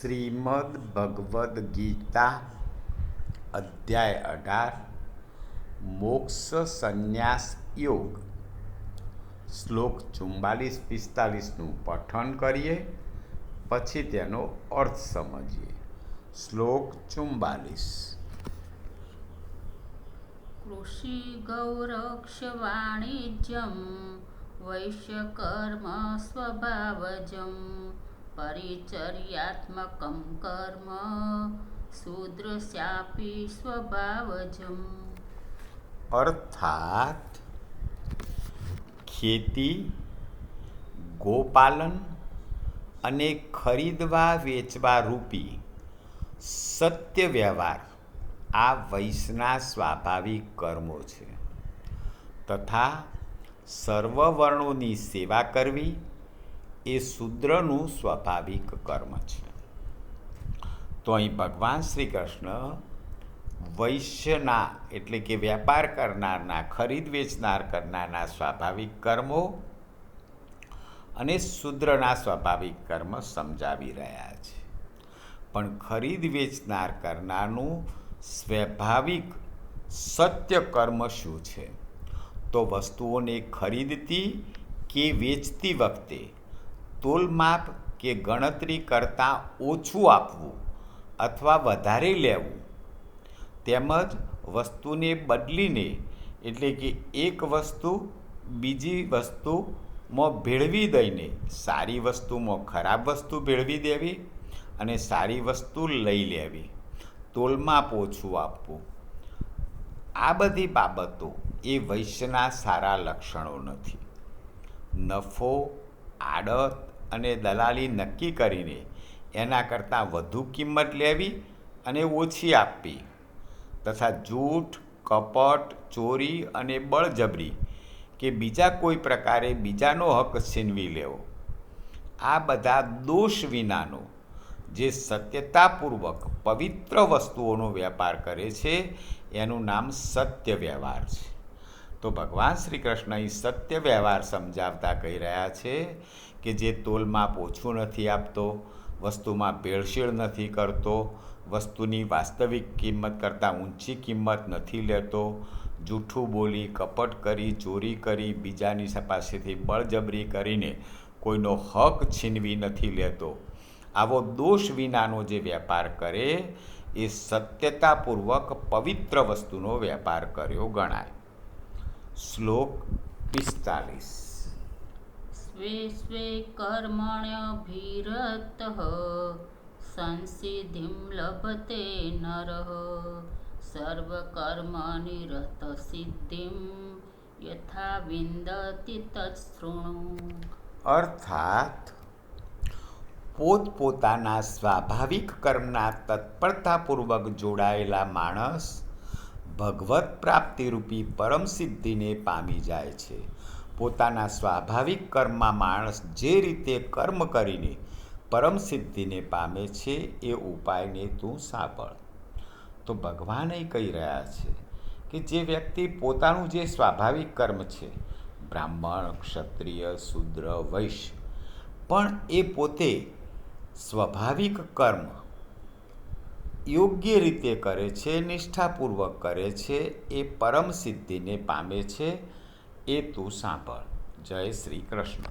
શ્રીમદ ભગવદ્ ગીતા અધ્યાય અઢાર, મોક્ષ સંન્યાસ યોગ. શ્લોક ચુમ્બાલીસ પિસ્તાલીસનું પઠન કરીએ, પછી તેનો અર્થ સમજીએ. શ્લોક ચુમ્બાલીસ કૃષિ ગૌરક્ષ વાણિજ્યમ વૈશ્યકર્મ સ્વભાવજમ પરિચર્યાત્મકં કર્મ શૂદ્રસ્યાપી સ્વભાવજમ. અર્થાત ખેતી, ગોપાલન અને ખરીદવા વેચવા રૂપી સત્ય વ્યવહાર આ વૈશ્ના સ્વાભાવિક કર્મો છે. તથા સર્વવર્ણોની સેવા કરવી એ શૂદ્રનું સ્વાભાવિક કર્મ છે. તો અહીં ભગવાન શ્રી કૃષ્ણ વૈશ્યના એટલે કે વેપાર કરનારના, ખરીદ વેચનાર કરનારના સ્વાભાવિક કર્મો અને શૂદ્રના સ્વાભાવિક કર્મ સમજાવી રહ્યા છે. પણ ખરીદ વેચનાર કરનારનું સ્વાભાવિક સત્ય કર્મ શું છે? તો વસ્તુઓને ખરીદતી કે વેચતી વખતે તોલમાપ કે ગણતરી કરતાં ઓછું આપવું અથવા વધારે લેવું? તેમજ વસ્તુને બદલીને, એટલે કે એક વસ્તુ બીજી વસ્તુમાં ભેળવી દઈને સારી વસ્તુમાં ખરાબ વસ્તુ ભેળવી દેવી અને સારી વસ્તુ લઈ લેવી. તોલમાપ ઓછું આપવું. આ બધી બાબતો એ વૈશ્યના સારા લક્ષણો નથી. નફો, આડત અને દલાલી નક્કી કરીને એના કરતાં વધુ કિંમત લેવી અને ઓછી આપવી તથા જૂઠ, કપટ, ચોરી અને બળજબરી કે બીજા કોઈ પ્રકારે બીજાનો હક છીનવી લેવો. આ બધા દોષ વિનાનો જે સત્યતાપૂર્વક પવિત્ર વસ્તુઓનો વેપાર કરે છે, એનું નામ સત્ય વ્યવહાર છે. તો ભગવાન શ્રી કૃષ્ણ અહીં સત્ય વ્યવહાર સમજાવતા કહી રહ્યા છે કે જે તોલમાપ ઓછું નથી આપતો, વસ્તુમાં ભેળસેળ નથી કરતો, વસ્તુની વાસ્તવિક કિંમત કરતાં ઊંચી કિંમત નથી લેતો, જૂઠું બોલી, કપટ કરી, ચોરી કરી, બીજાની પાસેથી બળજબરી કરીને કોઈનો હક છીનવી નથી લેતો. આવો દોષ વિનાનો જે વેપાર કરે, એ સત્યતાપૂર્વક પવિત્ર વસ્તુનો વેપાર કર્યો ગણાય. શ્લોક પિસ્તાલીસ. સ્વે સ્વે કર્મણ્યભિરત સંસિદ્ધિમ લભતે નર સર્વકર્મનિ રત સિદ્ધિમ યથા વિંદતિ તત્સૃણુ. અર્થાત પોતપોતાના સ્વાભાવિક કર્મના તત્પરતાપૂર્વક જોડાયેલા માણસ ભગવત પ્રાપ્તિરૂપી પરમ સિદ્ધિને પામી જાય છે. પોતાના સ્વાભાવિક કર્મમાં માણસ જે રીતે કર્મ કરીને પરમ સિદ્ધિને પામે છે એ ઉપાયને તું સાંભળ. તો ભગવાન એ કહી રહ્યા છે કે જે વ્યક્તિ પોતાનું જે સ્વાભાવિક કર્મ છે, બ્રાહ્મણ, ક્ષત્રિય, શૂદ્ર, વૈશ્ય, પણ એ પોતે સ્વાભાવિક કર્મ યોગ્ય રીતે કરે છે, નિષ્ઠાપૂર્વક કરે છે, એ પરમ સિદ્ધિને પામે છે, એ તું સાંભળ. જય શ્રી કૃષ્ણ.